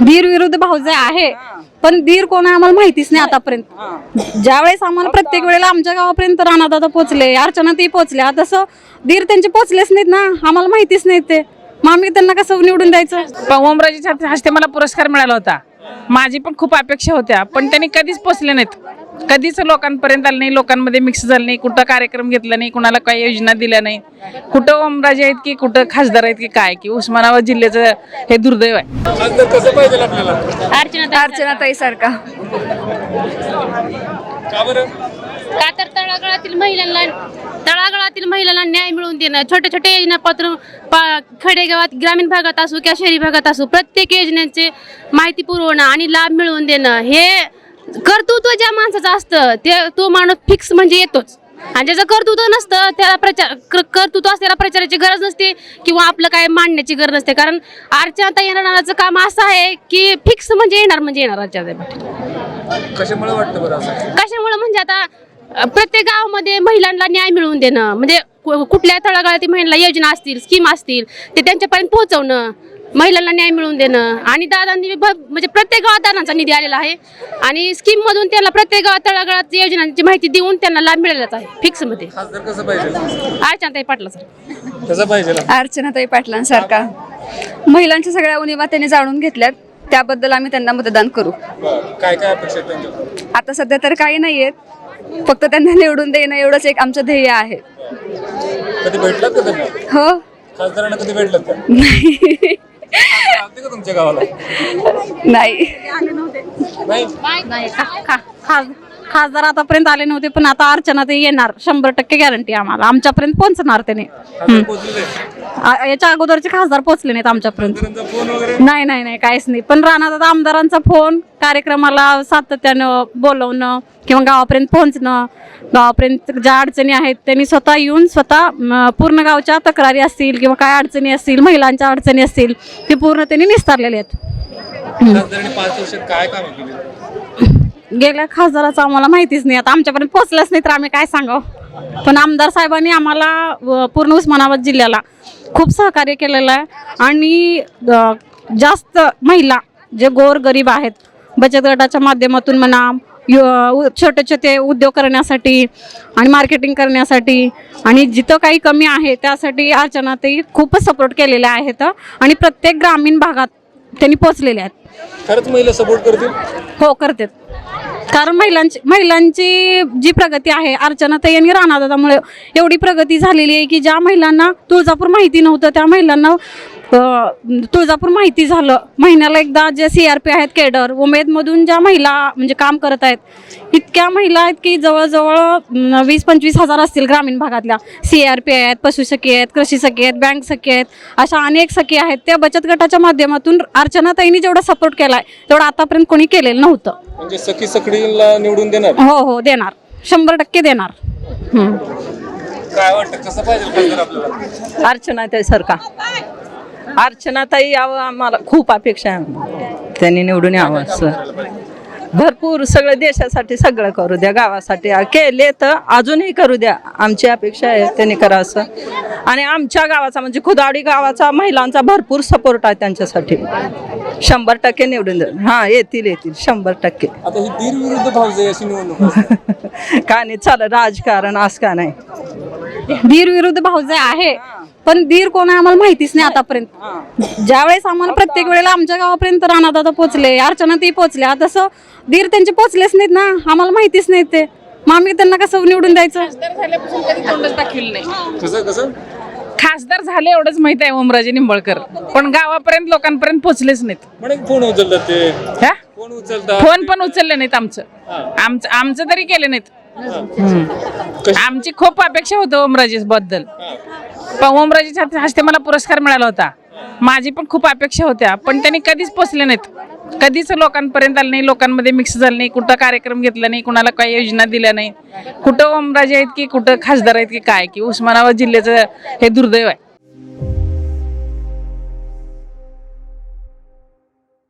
धीर विरुद्ध भाऊजे आहे. पण धीर कोण आहे आम्हाला माहितीच नाही आतापर्यंत. ज्यावेळेस आम्हाला प्रत्येक वेळेला आमच्या गावापर्यंत राणादादा पोचले अर्चना ती पोचल्या तसं धीर त्यांचे पोचलेच नाहीत ना. आम्हाला माहितीच नाही ते. मग आम्ही त्यांना कसं निवडून द्यायचं? पण ओमराजेच्या हस्ते मला पुरस्कार मिळाला होता. माझी पण खूप अपेक्षा होत्या पण त्यांनी कधीच पोचले नाहीत. कधीच लोकांपर्यंत आले नाही लोकांमध्ये मिक्स झाले नाही कुठं कार्यक्रम घेतला नाही कुणाला काही योजना दिल्या नाही. कुठं ओमराजे आहेत की कुठं खासदार आहेत की काय की उस्मानाबाद जिल्ह्याचं हे दुर्दैव आहे. खासदार कसं पाहिजे आपल्याला? अर्चनाताई सारखा. का तर तळागाळातील महिलांना तळागाळातील महिलांना न्याय मिळवून देणं छोट्या छोट्या योजना पत्र पा खेडेगावात ग्रामीण भागात असो किंवा शहरी भागात असो प्रत्येक योजनेचे माहिती पुरवणं आणि लाभ मिळवून देणं हे कर्तृत्व ज्या माणसाचं असतं ते तो माणूस फिक्स म्हणजे येतोच. आणि ज्याचं कर्तृत्व नसतं त्याला प्रचार कर्तृत्व असल्याला प्रचाराची गरज नसते किंवा आपलं काय मांडण्याची गरज नसते. कारण अर्चना येणाराचं काम असं आहे की फिक्स म्हणजे येणार म्हणजे येणार कशामुळे वाटतं बरं असं? कशामुळे? म्हणजे आता प्रत्येक गावामध्ये महिलांना न्याय मिळवून देणं म्हणजे कुठल्या तळागाळातील महिलांना योजना असतील स्कीम असतील ते त्यांच्यापर्यंत पोहोचवणं महिलांना न्याय मिळवून देणं आणि दादांनी म्हणजे प्रत्येक गावात दादांचा निधी आलेला आहे. आणि स्कीम मधून त्यांना प्रत्येक गावात तळागाळात योजनांची माहिती देऊन त्यांना लाभ मिळालाच आहे फिक्समध्ये. खासदार कसं पाहिजे? अर्चनाताई पाटला सर कसं पाहिजे? अर्चनाताई पाटलांसारखा. महिलांच्या सगळ्या उणिवा त्यांनी जाणून घेतल्यात. त्याबद्दल आम्ही त्यांना मतदान करू. बरं. काय काय अपेक्षा आहेत त्यांच्याकडून? आता सध्या तर काही नाही आहेत फक्त त्यांना निवडून देणं एवढंच एक आमचं ध्येय आहे. कधी भेटलात का त्यांना? हो. खासदारांना कधी भेटलात का? नाही. का तुमच्या गावाला? नाही. नाही? नाही खा- खा- खास- खासदार आतापर्यंत आले नव्हते पण आता अर्चना ते येणार. शंभर टक्के गॅरंटी आम्हाला. आमच्यापर्यंत पोहोचणार त्याने आ- याच्या अगोदरचे खासदार पोहोचले नाहीत आमच्यापर्यंत. नाही नाही नाही काहीच नाही. पण राणा दादा आमदारांचा फोन कार्यक्रमाला सातत्यानं बोलवणं किंवा गावापर्यंत पोहोचणं गावापर्यंत ज्या अडचणी आहेत त्यांनी स्वतः येऊन स्वतः म, पूर्ण गावच्या तक्रारी असतील किंवा काय अडचणी असतील महिलांच्या अडचणी असतील ते पूर्ण त्यांनी निस्तारलेले आहेत. खासदारांनी पाच वर्षात काय कामं केली? गेल्या खासदाराचं आम्हाला माहितीच नाही. आता आमच्यापर्यंत पोहोचलंच नाही तर आम्ही काय सांगावं? पण आमदार साहेबांनी आम्हाला व, पूर्ण उस्मानाबाद जिल्ह्याला खूप सहकार्य केलेलं आहे. आणि जास्त महिला जे गोर गरीब आहेत बचत गटाच्या माध्यमातून म्हणा यु- छोटे छोटे उद्योग करण्यासाठी आणि मार्केटिंग करण्यासाठी आणि जिथं काही कमी आहे त्यासाठी अर्चनातही खूपच सपोर्ट केलेल्या आहेत. आणि प्रत्येक ग्रामीण भागात त्यांनी पोचलेले आहेत. खरंच महिला सपोर्ट करतील? हो करतात. कारण महिलांची महिलांची जी प्रगती आहे अर्चनाताई आणि राणादादामुळे एवढी प्रगती झालेली आहे की ज्या महिलांना तुळजापूर माहिती नव्हतं त्या महिलांना तुळजापूर माहिती झालं. महिन्याला एकदा जे सी आर पी आहेत केडर उमेदमधून ज्या महिला म्हणजे काम करत आहेत इतक्या महिला आहेत की जवळजवळ वीस पंचवीस हजार असतील ग्रामीण भागातल्या. सी आर पी आहेत पशुसखी आहेत कृषी सखी आहेत बँक सखी आहेत अशा अनेक सखी आहेत. त्या बचत गटाच्या माध्यमातून अर्चनाताईंनी जेवढा सपोर्ट केला आहे तेवढा आतापर्यंत कोणी केलेलं नव्हतं. म्हणजे सखी सकडीला निवडून देणार? हो हो देणार. शंभर टक्के देणार. काय वाटतं कसं पाहिजे अर्चनाताई सारखा अर्चनाताई यावं आम्हाला खूप अपेक्षा आहे. त्यांनी निवडून यावं असं. भरपूर सगळं देशासाठी सगळं करू द्या गावासाठी. केले तर अजूनही करू द्या. आमची अपेक्षा आहे त्यांनी करा असं. आणि आमच्या गावाचा म्हणजे खुदावडी गावाचा महिलांचा भरपूर सपोर्ट आहे त्यांच्यासाठी. शंभर टक्के निवडून द्या हां येतील येतील. शंभर टक्के. आता ही दीर विरुद्ध भावजे अशी निवडणूक असते. का नाही? चालत राजकारण असं का नाही? धीर विरुद्ध भाऊजे आहे. पण धीर कोण आहे आम्हाला माहितीच नाही आतापर्यंत. ज्यावेळेस आम्हाला प्रत्येक वेळेला आमच्या गावापर्यंत राणादादा पोचले अर्चना ती पोचल्या तसं धीर त्यांचे पोचलेच नाहीत ना. आम्हाला माहितीच नाही ते. मग आम्ही त्यांना कसं निवडून द्यायचं? खासदार झाल्यापासून कधी तोंडच दाखवलं नाही. कसं कसं? खासदार झाले एवढंच माहीत आहे ओमराजे निंबळकर. पण गावापर्यंत लोकांपर्यंत पोचलेच नाहीत. फोन ते. हा? फोन पण उचलले नाहीत आमचं. आमचं आमचं तरी केले नाहीत. आमची खूप अपेक्षा होतं ओमराजे बद्दल पण ओमराजेच्या हस्ते मला पुरस्कार मिळाला होता. माझी पण खूप अपेक्षा होत्या पण त्यांनी कधीच पोचले नाहीत. कधीच लोकांपर्यंत आलं नाही लोकांमध्ये मिक्स झालं नाही कुठं कार्यक्रम घेतला नाही कुणाला काही योजना दिल्या नाही. कुठं ओमराजे आहेत की कुठं खासदार आहेत की काय की उस्मानाबाद जिल्ह्याचं हे दुर्दैव आहे.